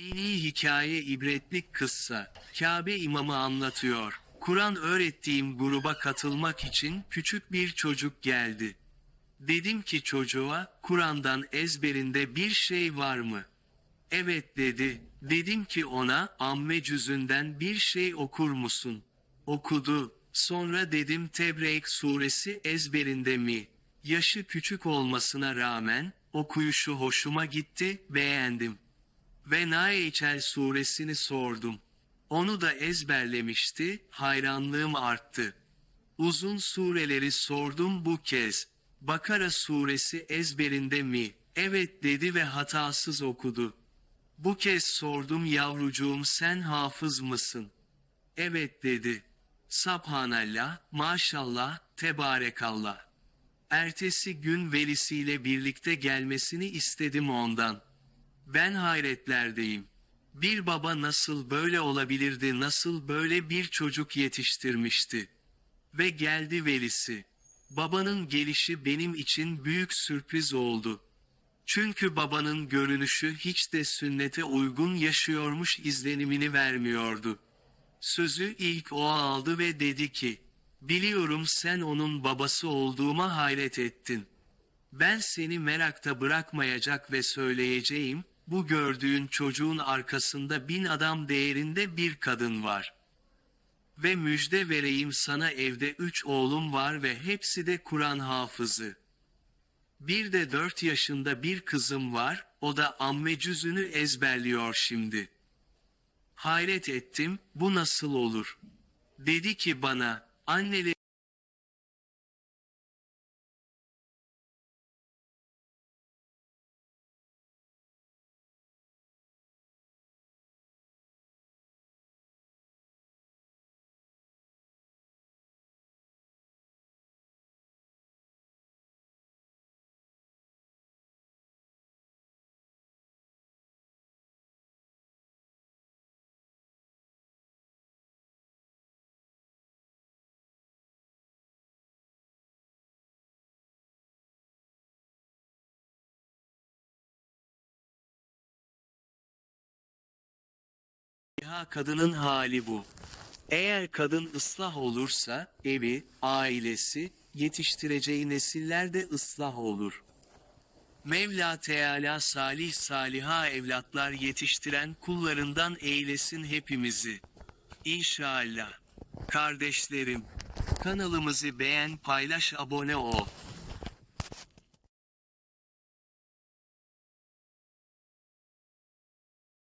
Dini hikaye ibretlik kıssa. Kabe imamı anlatıyor. Kur'an öğrettiğim gruba katılmak için küçük bir çocuk geldi. Dedim ki çocuğa, Kur'an'dan ezberinde bir şey var mı? Evet dedi. Dedim ki ona, amme cüzünden bir şey okur musun? Okudu. Sonra dedim Tebrek suresi ezberinde mi? Yaşı küçük olmasına rağmen, okuyuşu hoşuma gitti, beğendim. Ve Naeçel suresini sordum. Onu da ezberlemişti, hayranlığım arttı. Uzun sureleri sordum bu kez. Bakara suresi ezberinde mi? Evet dedi ve hatasız okudu. Bu kez sordum yavrucuğum sen hafız mısın? Evet dedi. Subhanallah, maşallah, tebarekallah. Ertesi gün velisiyle birlikte gelmesini istedim ondan. Ben hayretlerdeyim. Bir baba nasıl böyle olabilirdi, nasıl böyle bir çocuk yetiştirmişti? Ve geldi velisi. Babanın gelişi benim için büyük sürpriz oldu. Çünkü babanın görünüşü hiç de sünnete uygun yaşıyormuş izlenimini vermiyordu. Sözü ilk o aldı ve dedi ki, biliyorum sen onun babası olduğuma hayret ettin. Ben seni merakta bırakmayacak ve söyleyeceğim, bu gördüğün çocuğun arkasında bin adam değerinde bir kadın var. Ve müjde vereyim sana evde üç oğlum var ve hepsi de Kur'an hafızı. Bir de dört yaşında bir kızım var, o da amme cüzünü ezberliyor şimdi. Hayret ettim, bu nasıl olur? Dedi ki bana, anneleri Ya kadının hali bu. Eğer kadın ıslah olursa evi, ailesi, yetiştireceği nesiller de ıslah olur. Mevla Teala salih saliha evlatlar yetiştiren kullarından eylesin hepimizi. İnşallah. Kardeşlerim, kanalımızı beğen, paylaş, abone ol.